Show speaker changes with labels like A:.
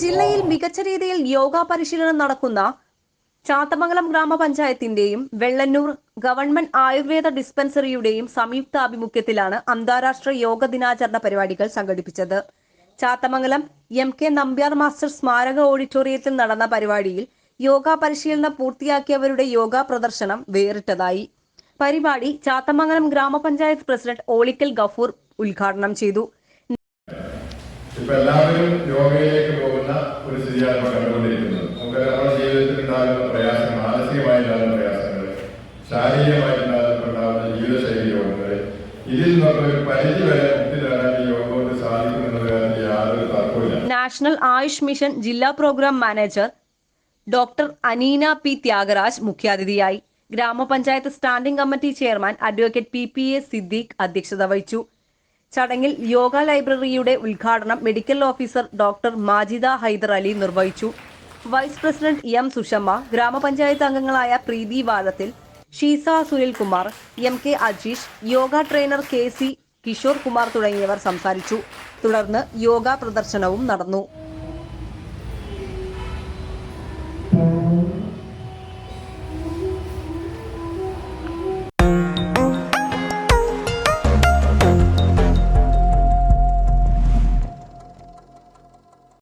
A: ജില്ലയിൽ മികച്ച രീതിയിൽ യോഗ പരിശീലനം നടക്കുന്ന ചാത്തമംഗലം ഗ്രാമപഞ്ചായത്തിന്റെയും വെള്ളന്നൂർ ഗവൺമെന്റ് ആയുർവേദ ഡിസ്പെൻസറിയുടെയും സംയുക്ത ആഭിമുഖ്യത്തിലാണ് അന്താരാഷ്ട്ര യോഗ ദിനാചരണ പരിപാടികൾ സംഘടിപ്പിച്ചത്. Chathamangalam M K Nambiar master സ്മാരക ഓഡിറ്റോറിയത്തിൽ നടന്ന പരിപാടിയിൽ യോഗ പരിശീലനം പൂർത്തിയാക്കിയവരുടെ യോഗ പ്രദർശനം വേറിട്ടതായി. പരിപാടി ചാത്തമംഗലം ഗ്രാമപഞ്ചായത്ത് പ്രസിഡന്റ് ഓളിക്കൽ ഗഫൂർ ഉദ്ഘാടനം ചെയ്തു.
B: ഇപ്പൊ എല്ലാവരും യോഗയിലേക്ക് പോകുന്ന ഒരു സ്ഥിതിയാണ് കണ്ടുകൊണ്ടിരിക്കുന്നത്. നമുക്ക് നമ്മുടെ ജീവിതത്തിൽ ഉണ്ടാകുന്ന പ്രയാസം മാനസികമായിട്ടുണ്ടാകുന്ന പ്രയാസങ്ങൾ ശാരീരികമായിട്ടുണ്ടാകുന്ന ജീവിതശൈലി യോഗങ്ങൾ ഇതിൽ നിന്നൊക്കെ ഒരു പരിധി വരെ മുക്തി നേടാൻ യോഗ
A: നാഷണൽ ആയുഷ് മിഷൻ ജില്ലാ program manager doctor Aneena P Thyagaraj മുഖ്യാതിഥിയായി. ഗ്രാമപഞ്ചായത്ത് standing committee chairman advocate P P A Siddique അധ്യക്ഷത വഹിച്ചു. ചടങ്ങിൽ യോഗ ലൈബ്രറിയുടെ ഉദ്ഘാടനം medical officer doctor Majida Haidar Ali നിർവഹിച്ചു. വൈസ് പ്രസിഡന്റ് എം സുഷമ്മ ഗ്രാമപഞ്ചായത്ത് അംഗങ്ങളായ പ്രീതി വാദത്തിൽ Sheeza Sunilkumar M K Ajeesh yoga trainer K C Kishore Kumar തുടങ്ങിയവർ സംസാരിച്ചു. തുടർന്ന് യോഗ പ്രദർശനവും നടന്നു.